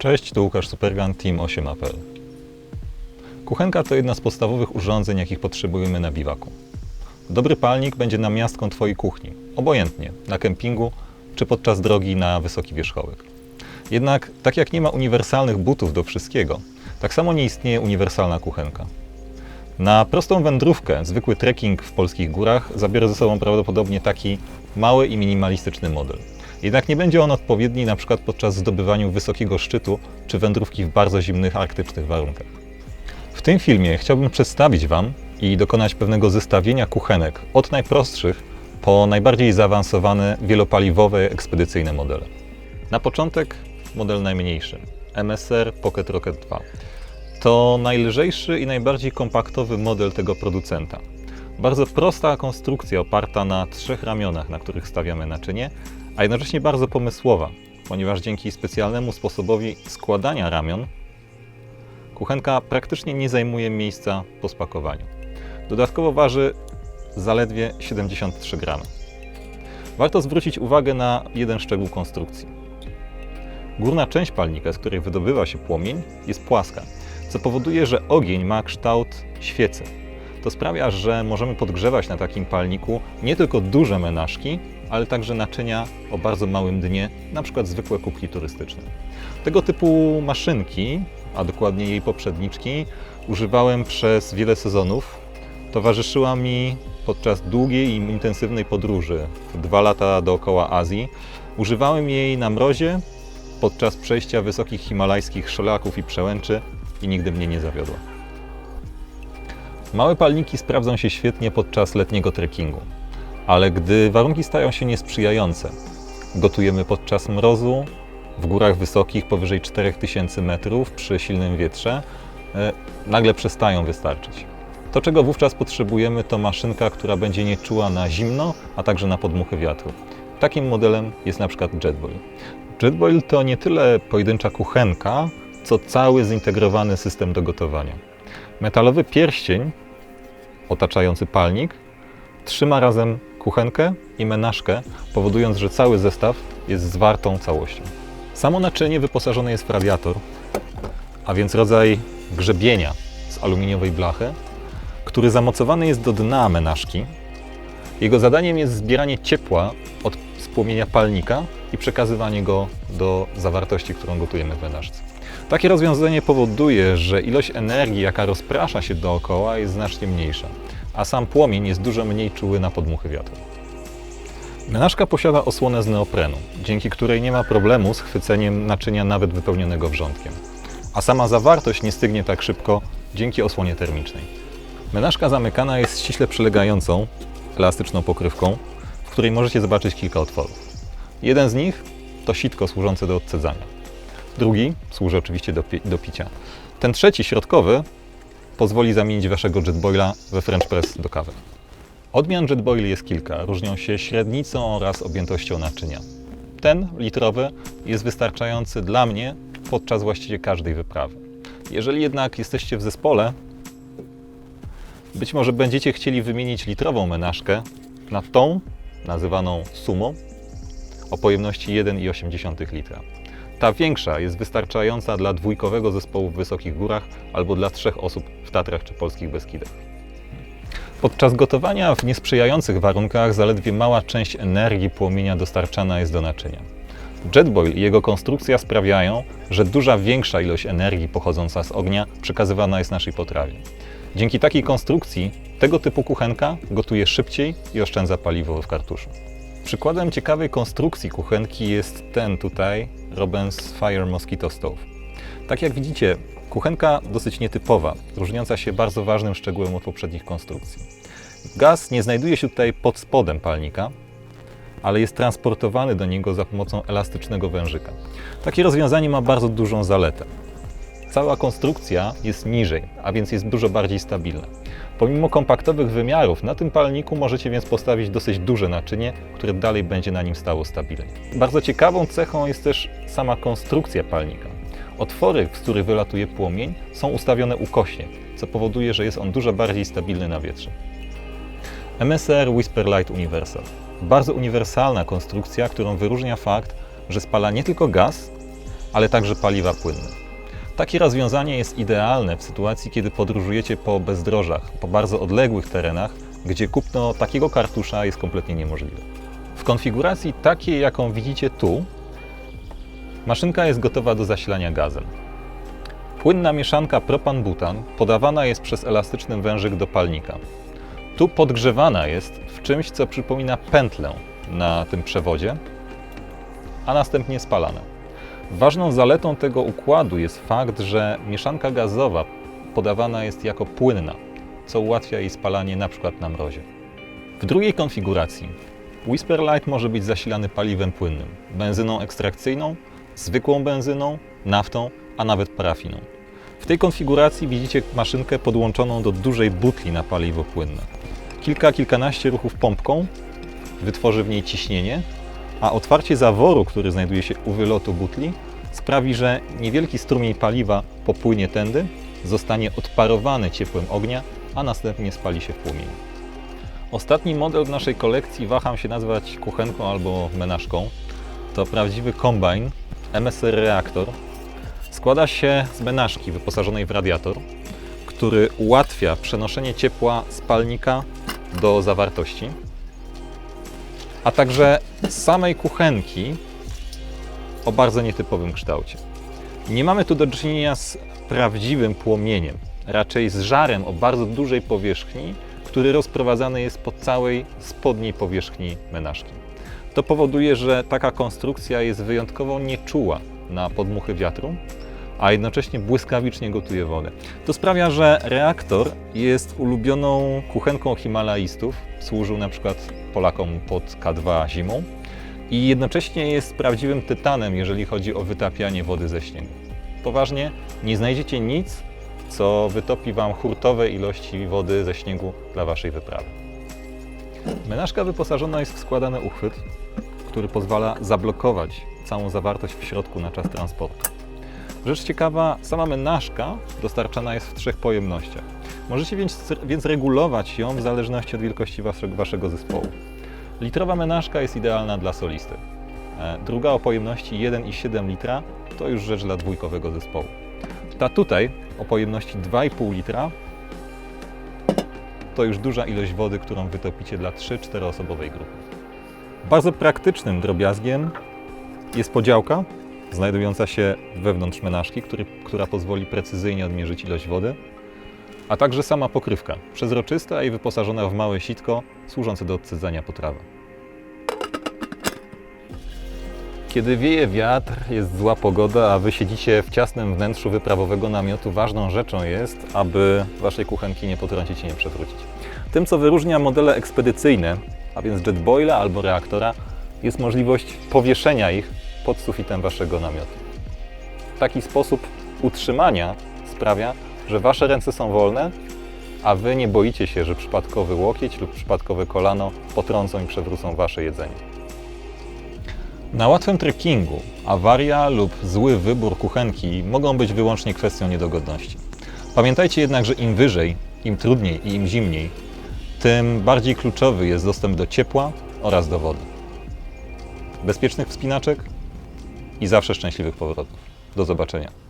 Cześć, tu Łukasz Supergan, Team 8 Apple. Kuchenka to jedna z podstawowych urządzeń, jakich potrzebujemy na biwaku. Dobry palnik będzie namiastką Twojej kuchni, obojętnie, na kempingu czy podczas drogi na wysoki wierzchołek. Jednak, tak jak nie ma uniwersalnych butów do wszystkiego, tak samo nie istnieje uniwersalna kuchenka. Na prostą wędrówkę, zwykły trekking w polskich górach zabiorę ze sobą prawdopodobnie taki mały i minimalistyczny model. Jednak nie będzie on odpowiedni na przykład podczas zdobywania wysokiego szczytu czy wędrówki w bardzo zimnych arktycznych warunkach. W tym filmie chciałbym przedstawić Wam i dokonać pewnego zestawienia kuchenek od najprostszych po najbardziej zaawansowane wielopaliwowe ekspedycyjne modele. Na początek model najmniejszy MSR Pocket Rocket 2. To najlżejszy i najbardziej kompaktowy model tego producenta. Bardzo prosta konstrukcja oparta na trzech ramionach, na których stawiamy naczynie, a jednocześnie bardzo pomysłowa, ponieważ dzięki specjalnemu sposobowi składania ramion kuchenka praktycznie nie zajmuje miejsca po spakowaniu. Dodatkowo waży zaledwie 73 gramy. Warto zwrócić uwagę na jeden szczegół konstrukcji. Górna część palnika, z której wydobywa się płomień, jest płaska, co powoduje, że ogień ma kształt świecy. To sprawia, że możemy podgrzewać na takim palniku nie tylko duże menażki, ale także naczynia o bardzo małym dnie, przykład zwykłe kubki turystyczne. Tego typu maszynki, a dokładnie jej poprzedniczki, używałem przez wiele sezonów. Towarzyszyła mi podczas długiej i intensywnej podróży, dwa lata dookoła Azji. Używałem jej na mrozie, podczas przejścia wysokich himalajskich szlaków i przełęczy i nigdy mnie nie zawiodła. Małe palniki sprawdzą się świetnie podczas letniego trekkingu, ale gdy warunki stają się niesprzyjające, gotujemy podczas mrozu, w górach wysokich powyżej 4000 metrów przy silnym wietrze, e, nagle przestają wystarczyć. To, czego wówczas potrzebujemy, to maszynka, która będzie nie czuła na zimno, a także na podmuchy wiatru. Takim modelem jest na przykład Jetboil. Jetboil to nie tyle pojedyncza kuchenka, co cały zintegrowany system do gotowania. Metalowy pierścień otaczający palnik trzyma razem kuchenkę i menażkę, powodując, że cały zestaw jest zwartą całością. Samo naczynie wyposażone jest w radiator, a więc rodzaj grzebienia z aluminiowej blachy, który zamocowany jest do dna menażki. Jego zadaniem jest zbieranie ciepła od spłomienia palnika i przekazywanie go do zawartości, którą gotujemy w menażce. Takie rozwiązanie powoduje, że ilość energii, jaka rozprasza się dookoła, jest znacznie mniejsza, a sam płomień jest dużo mniej czuły na podmuchy wiatru. Menażka posiada osłonę z neoprenu, dzięki której nie ma problemu z chwyceniem naczynia nawet wypełnionego wrzątkiem. A sama zawartość nie stygnie tak szybko dzięki osłonie termicznej. Menażka zamykana jest ściśle przylegającą, elastyczną pokrywką, w której możecie zobaczyć kilka otworów. Jeden z nich to sitko służące do odcedzania. Drugi służy oczywiście do, do picia. Ten trzeci, środkowy, pozwoli zamienić waszego jetboila we French press do kawy. Odmian jetboili jest kilka, różnią się średnicą oraz objętością naczynia. Ten, litrowy, jest wystarczający dla mnie podczas właściwie każdej wyprawy. Jeżeli jednak jesteście w zespole, być może będziecie chcieli wymienić litrową menażkę na tą, nazywaną sumą, o pojemności 1,8 litra. Ta większa jest wystarczająca dla dwójkowego zespołu w wysokich górach albo dla trzech osób w Tatrach czy polskich Beskidach. Podczas gotowania w niesprzyjających warunkach zaledwie mała część energii płomienia dostarczana jest do naczynia. Jetboil i jego konstrukcja sprawiają, że duża większa ilość energii pochodząca z ognia przekazywana jest naszej potrawie. Dzięki takiej konstrukcji tego typu kuchenka gotuje szybciej i oszczędza paliwo w kartuszu. Przykładem ciekawej konstrukcji kuchenki jest ten tutaj, Robens Fire Mosquito Stove. Tak jak widzicie, kuchenka dosyć nietypowa, różniąca się bardzo ważnym szczegółem od poprzednich konstrukcji. Gaz nie znajduje się tutaj pod spodem palnika, ale jest transportowany do niego za pomocą elastycznego wężyka. Takie rozwiązanie ma bardzo dużą zaletę. Cała konstrukcja jest niżej, a więc jest dużo bardziej stabilna. Pomimo kompaktowych wymiarów, na tym palniku możecie więc postawić dosyć duże naczynie, które dalej będzie na nim stało stabilnie. Bardzo ciekawą cechą jest też sama konstrukcja palnika. Otwory, z których wylatuje płomień, są ustawione ukośnie, co powoduje, że jest on dużo bardziej stabilny na wietrze. MSR Whisper Light Universal. Bardzo uniwersalna konstrukcja, którą wyróżnia fakt, że spala nie tylko gaz, ale także paliwa płynne. Takie rozwiązanie jest idealne w sytuacji, kiedy podróżujecie po bezdrożach, po bardzo odległych terenach, gdzie kupno takiego kartusza jest kompletnie niemożliwe. W konfiguracji takiej, jaką widzicie tu, maszynka jest gotowa do zasilania gazem. Płynna mieszanka propan-butan podawana jest przez elastyczny wężyk do palnika. Tu podgrzewana jest w czymś, co przypomina pętlę na tym przewodzie, a następnie spalana. Ważną zaletą tego układu jest fakt, że mieszanka gazowa podawana jest jako płynna, co ułatwia jej spalanie np. na mrozie. W drugiej konfiguracji Whisperlight może być zasilany paliwem płynnym, benzyną ekstrakcyjną, zwykłą benzyną, naftą, a nawet parafiną. W tej konfiguracji widzicie maszynkę podłączoną do dużej butli na paliwo płynne. Kilka, kilkanaście ruchów pompką wytworzy w niej ciśnienie, a otwarcie zaworu, który znajduje się u wylotu butli, sprawi, że niewielki strumień paliwa popłynie tędy, zostanie odparowany ciepłem ognia, a następnie spali się w płomieniu. Ostatni model w naszej kolekcji waham się nazwać kuchenką albo menażką. To prawdziwy kombajn MSR Reaktor. Składa się z menażki wyposażonej w radiator, który ułatwia przenoszenie ciepła z palnika do zawartości, a także samej kuchenki o bardzo nietypowym kształcie. Nie mamy tu do czynienia z prawdziwym płomieniem, raczej z żarem o bardzo dużej powierzchni, który rozprowadzany jest po całej spodniej powierzchni menażki. To powoduje, że taka konstrukcja jest wyjątkowo nieczuła na podmuchy wiatru, a jednocześnie błyskawicznie gotuje wodę. To sprawia, że reaktor jest ulubioną kuchenką himalaistów. Służył na przykład Polakom pod K2 zimą i jednocześnie jest prawdziwym tytanem, jeżeli chodzi o wytapianie wody ze śniegu. Poważnie, nie znajdziecie nic, co wytopi Wam hurtowe ilości wody ze śniegu dla Waszej wyprawy. Menażka wyposażona jest w składany uchwyt, który pozwala zablokować całą zawartość w środku na czas transportu. Rzecz ciekawa, sama menażka dostarczana jest w trzech pojemnościach. Możecie więc, więc regulować ją w zależności od wielkości waszego, waszego zespołu. Litrowa menażka jest idealna dla solisty. E, Druga o pojemności 1,7 litra to już rzecz dla dwójkowego zespołu. Ta tutaj o pojemności 2,5 litra to już duża ilość wody, którą wytopicie dla 3-4 osobowej grupy. Bardzo praktycznym drobiazgiem jest podziałka znajdująca się wewnątrz menażki, który, która pozwoli precyzyjnie odmierzyć ilość wody, a także sama pokrywka, przezroczysta i wyposażona w małe sitko służące do odcedzania potrawy. Kiedy wieje wiatr, jest zła pogoda, a wy siedzicie w ciasnym wnętrzu wyprawowego namiotu, ważną rzeczą jest, aby waszej kuchenki nie potrącić i nie przewrócić. Tym, co wyróżnia modele ekspedycyjne, a więc jetboila albo reaktora, jest możliwość powieszenia ich pod sufitem waszego namiotu. Taki sposób utrzymania sprawia, że wasze ręce są wolne, a wy nie boicie się, że przypadkowy łokieć lub przypadkowe kolano potrącą i przewrócą wasze jedzenie. Na łatwym trekkingu awaria lub zły wybór kuchenki mogą być wyłącznie kwestią niedogodności. Pamiętajcie jednak, że im wyżej, im trudniej i im zimniej, tym bardziej kluczowy jest dostęp do ciepła oraz do wody. Bezpiecznych wspinaczek i zawsze szczęśliwych powrotów. Do zobaczenia.